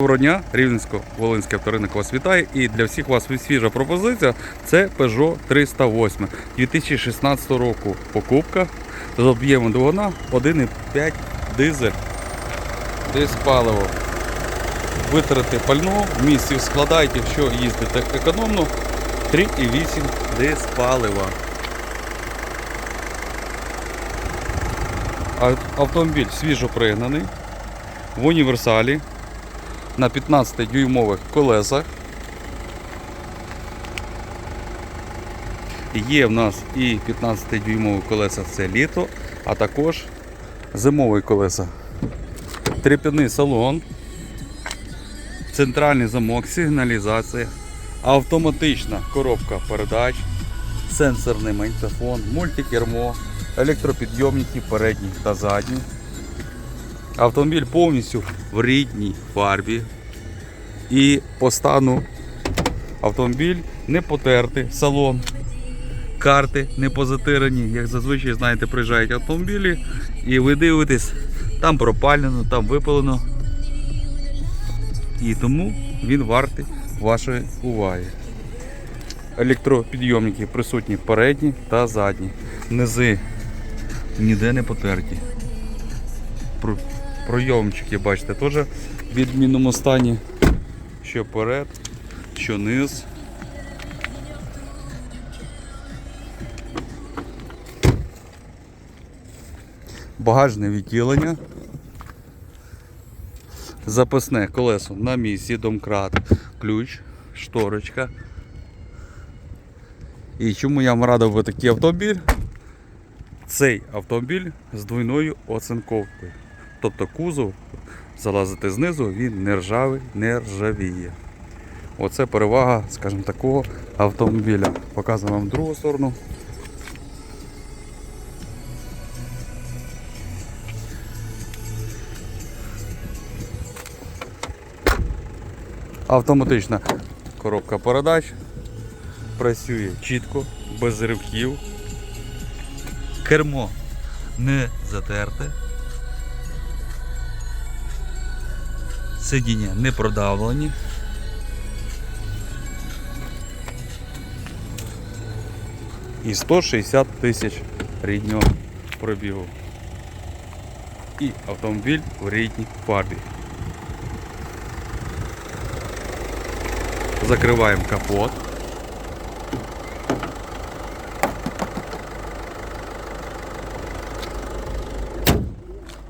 Доброго дня, Рівненсько-Волинське авторинок вас вітає. І для всіх вас свіжа пропозиція це Peugeot 308 2016 року покупка з об'ємом двигуна 1,5 дизель. Десь паливо. Витрати пального місці складають, якщо їздите економно, 3,8 дис палива. Автомобіль свіжо пригнаний в універсалі на 15-дюймових колесах. Є в нас і 15-дюймові колеса це літо, а також зимові колеса. Треп'яний салон, центральний замок, сигналізація, автоматична коробка передач, сенсорний магнітофон, мультикермо, електропідйомники передні та задні. Автомобіль повністю в рідній фарбі. І по стану автомобіль не потертий, салон, карти не позатирані. Як зазвичай, знаєте, приїжджають автомобілі і ви дивитесь, там пропалено, там випалено. І тому він вартий вашої уваги. Електропідйомники присутні передні та задні. Низи ніде не потерті. Про- Пройомчики, бачите, теж в відмінному стані. Що перед, що низ. Багажне відділення. Запасне колесо на місці, домкрат, ключ, шторочка. І чому я вам радив би такий автомобіль? Цей автомобіль з двойною оцинковкою. Тобто кузов залазити знизу, він не ржавий, не ржавіє. Оце перевага, скажімо, такого автомобіля. Показую вам другу сторону. Автоматична коробка передач. Працює чітко, без ривків. Кермо не затерте. Сидіння не продавлені. І 160 тисяч ріднього пробігу. І автомобіль в рідній фарбі. Закриваємо капот.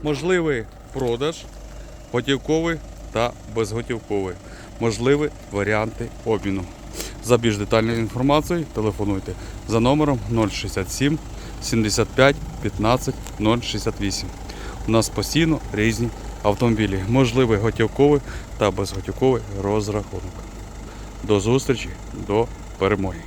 Можливий продаж готівковий та безготівковий. Можливі варіанти обміну. За більш детальною інформацією телефонуйте за номером 067 75 15 068. У нас постійно різні автомобілі. Можливий готівковий та безготівковий розрахунок. До зустрічі, до перемоги.